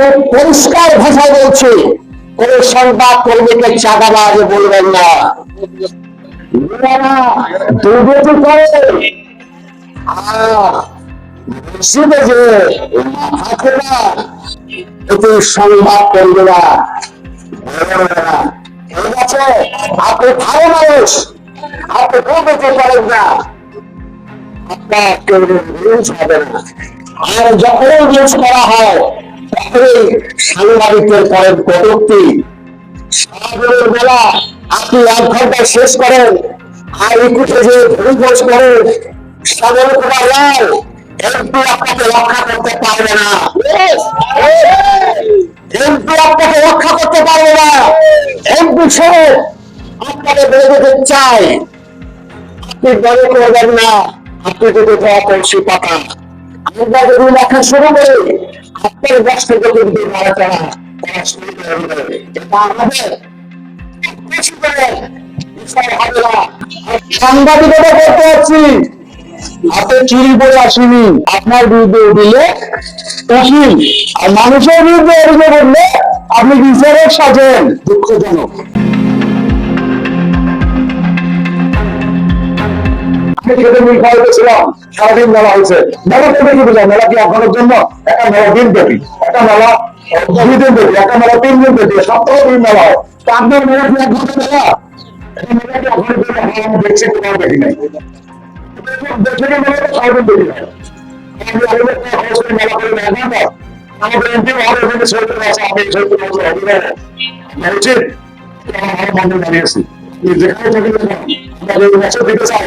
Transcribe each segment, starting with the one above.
খুব পরিষ্কার ভাষায় বলছি, কোন সংবাদ কর্মীকে চাঁদাবাজ না। দুর্নীতি করে। না আর নিউজ করা হয় তখনই সাংবাদিকদের করেন কটুক্তি। সারাদিনের বেলা আপনি এক ঘণ্টা শেষ করেন, আর ইকুটে যে ভূমিঘোষ করেন শ্যামল কুমার রায় এমপি আপনাকে রক্ষা করতে পারবে না। এমপি আপনাকে রক্ষা করতে পারবে না। এমপি সাহেব আপনাকে বলে দিতে চাই। আপনি মনে করবেন না, আপনি যদি পাতা আমরা যদি লেখা শুরু করি বয়স থেকে কিন্তু। সাংবাদিকতা করতে হাতে চুরি করে আসিনি। আপনার বিরুদ্ধে দিলে উকিল আর মানুষের বিরুদ্ধে অভিযোগ করলে আপনি বিচারক সাজেন। দুঃখজনক। খেতে মিল খাওয়াতে ছিলাম সারাদিন মেলা হয়েছে। মেলা থেকে কি বুঝলাম মেলা কি আপনাদের জন্য? একটা মেলা দিন ব্যাপী একটা মেলা দুই দিন ব্যাপী। একটা মেলা তিন দিন ব্যাপী সপ্তাহে দিন মেলা হয়। তা আপনার মেলা কি এক ঘণ্টা মেলা? আপনার দেখছি, তোমার দেখি নাই। দেখলে মেলা তো সারাদিন দেখি নাই মেলা করে না আমাদের এমপি আমাদের এখানে সৈকত আছে, আমি সৈকত আছে অভিনয় উচিত আমার মন্দির দাঁড়িয়েছি যেখানে থাকি, আমরা এই বছর দিতে চাই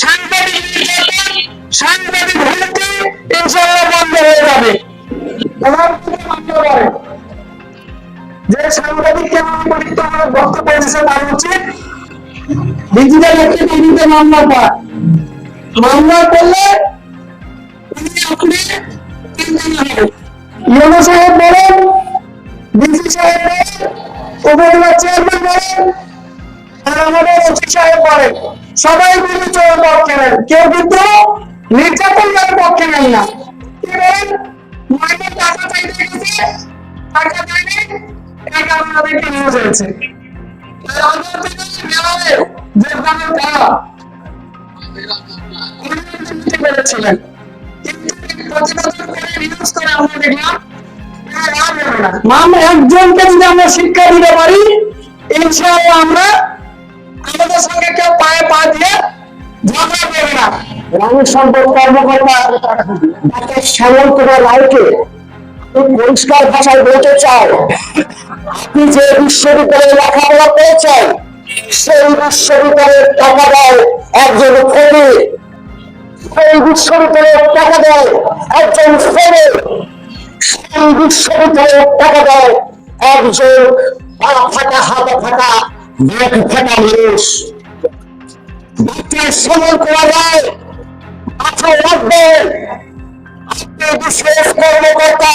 সাংবাদিক সাংবাদিক বন্ধ হয়ে যাবে যে সাংবাদিক কেমন বক্তব্য এসেছে তার উচিত ডিজিটাল একটি টিভিতে মামলা পায় মামলা করলে ইউনো সাহেব বলেন, ডিসি সাহেব উপজেলা চেয়ারম্যান বলেন, আর আমাদের ওসি সাহেব বলেন। সবাই মিলে চোর পক্ষে নেন। কেউ কিন্তু নির্যাতনের পক্ষে নেন না। কি বলেন? মাইনে টাকা চাইতে গেছে, টাকা চাইলে টাকা আমাদেরকে নিয়ে যাচ্ছে। একজনকে যদি আমরা শিক্ষা দিতে পারি, ইনশাআল্লাহ আমরা আমাদের সঙ্গে কেউ পায়ে পা দিয়ে ঝগড়া করবে না। প্রাণী সম্পদ কর্মকর্তা শ্যামল কুমার রায়কে পরিষ্কার ভাষায় বলতে চাই আপনি যে বিশ্ববিদ্যালয়ে লেখাপড়া করেছেন, সেই বিশ্ববিদ্যালয়ের টাকা দেয় একজন ফেরি সেই বিশ্ববিদ্যালয়ের টাকা দেয় একজন ফেরি সেই বিশ্ববিদ্যালয়ের টাকা দেয় একজন পা ফাটা হাতে ফাটা ব্যাগ ফাটা মানুষ। শ্যামল কুমার রায় মাথায় রাখবেন আপনি বিশেষ কর্মকর্তা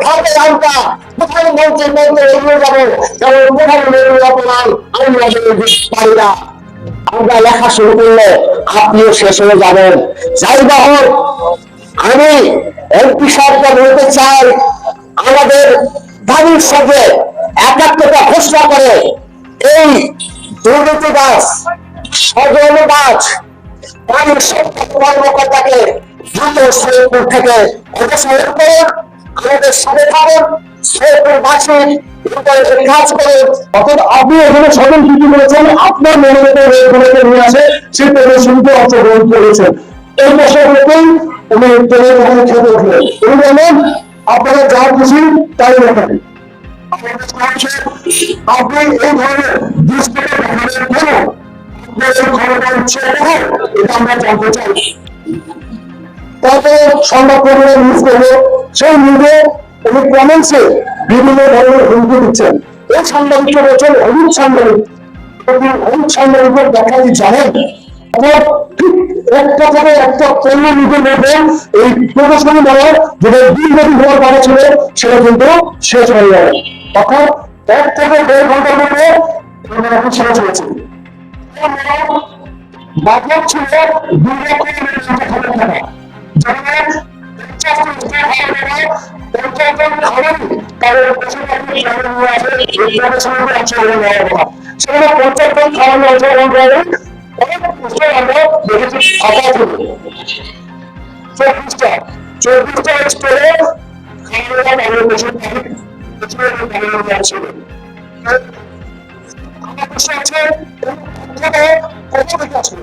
আমরা প্রধানমন্ত্রী মন্ত্রী এগিয়ে যাব যেমন প্রধানমন্ত্রী অপমান আমরা পারি না লেখা শুরু করলে আপনিও শেষ হয়ে যাবেন। যাই বা হোক, আমি এমপি সাহেবকে বলতে চাই। আমাদের দাবির সাথে একাত্মতা ঘোষণা করে এই দুর্নীতিবাজ সজনবাজ পানি সম্পদ কর্মকর্তাকে দ্রুত সৈয়দপুর থেকে অপসারণ করুন। আমাদের সাথে থাকুন সৈয়দপুর উপরে এই বছরতেই উনি খুশি তাই লেখেন আপনি এই ধরনের দৃষ্টিকে দেখাবেন আমরা জানতে চাই তারপরে সংবাদকর্মীরা নিউজ করল সেই নিউজে উনি কমেন্টসে বিভিন্ন ধরনের হুমকি দিচ্ছেন। এই সাংবাদিকটা বলছেন হলুদ সাংবাদিক। হলুদ সাংবাদিকের দেখা জানেন? একটা থেকে একটা জন খাবেন তাদের কথা সেখানে পঞ্চাশ খাওয়ানো অংশগ্রহণ করেন অনেক পুস্তক আমরা দেখেছি ফাঁকা চব্বিশটা চব্বিশটা স্টোরে খাওয়ানোটা আমাদের লোক ছিল আমার প্রশ্ন আছে এখানে থেকে আসবে